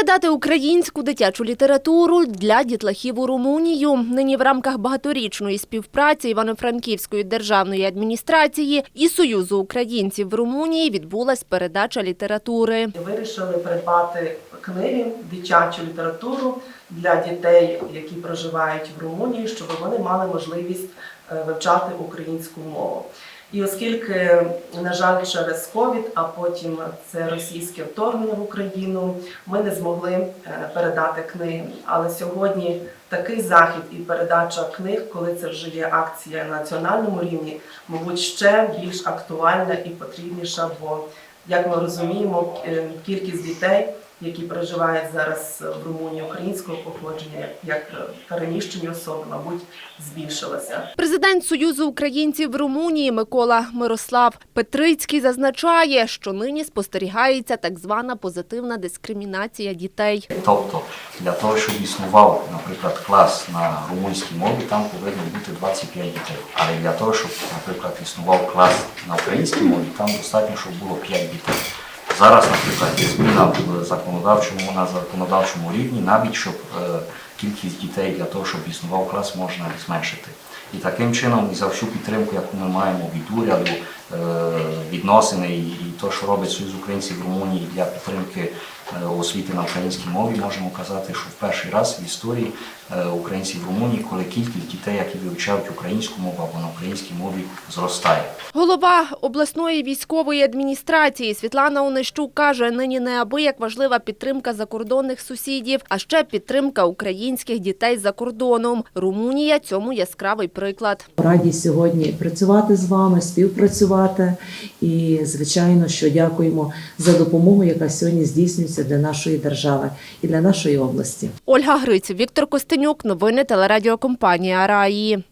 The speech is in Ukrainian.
Передати українську дитячу літературу для дітлахів у Румунію. Нині в рамках багаторічної співпраці Івано-Франківської державної адміністрації і Союзу українців в Румунії відбулась передача літератури. Вирішили придбати книги, дитячу літературу для дітей, які проживають в Румунії, щоб вони мали можливість е, вивчати українську мову. І оскільки, на жаль, через ковід, а потім це російське вторгнення в Україну, ми не змогли е, передати книги. Але сьогодні такий захід і передача книг, коли це вже є акція на національному рівні, мабуть, ще більш актуальна і потрібніша, бо як ми розуміємо, е, кількість дітей, які проживають зараз в Румунії українського походження, як е, переміщені особи, мабуть, збільшилася. Президент Союзу українців в Румунії Микола Мирослав Петрицький зазначає, що нині спостерігається так звана позитивна дискримінація дітей. Тобто для того, щоб існував, наприклад, клас на румунській мові, там повинно бути 25 дітей. Але для того, щоб, наприклад, існував клас на українській мові, там достатньо, щоб було 5 дітей. Зараз, наприклад, є зміна в законодавчому на законодавчому рівні, навіть щоб е, кількість дітей для того, щоб існував клас, можна зменшити. І таким чином, і за всю підтримку, яку ми маємо від уряду, відносини і, і то, що робить Союз українців в Румунії для підтримки е, освіти на українській мові, можемо казати, що в перший раз в історії е, українців в Румунії, коли кількість дітей, які вивчають українську мову або на українській мові, зростає. Голова обласної військової адміністрації Світлана Онищук каже, нині неабияк важлива підтримка закордонних сусідів, а ще підтримка українських дітей за кордоном. Румунія цьому яскравий приклад. Раді сьогодні працювати з вами, співпрацювати. І, звичайно, що дякуємо за допомогу, яка сьогодні здійснюється для нашої держави і для нашої області. Ольга Гриць, Віктор Костенюк, новини телерадіокомпанія Раї.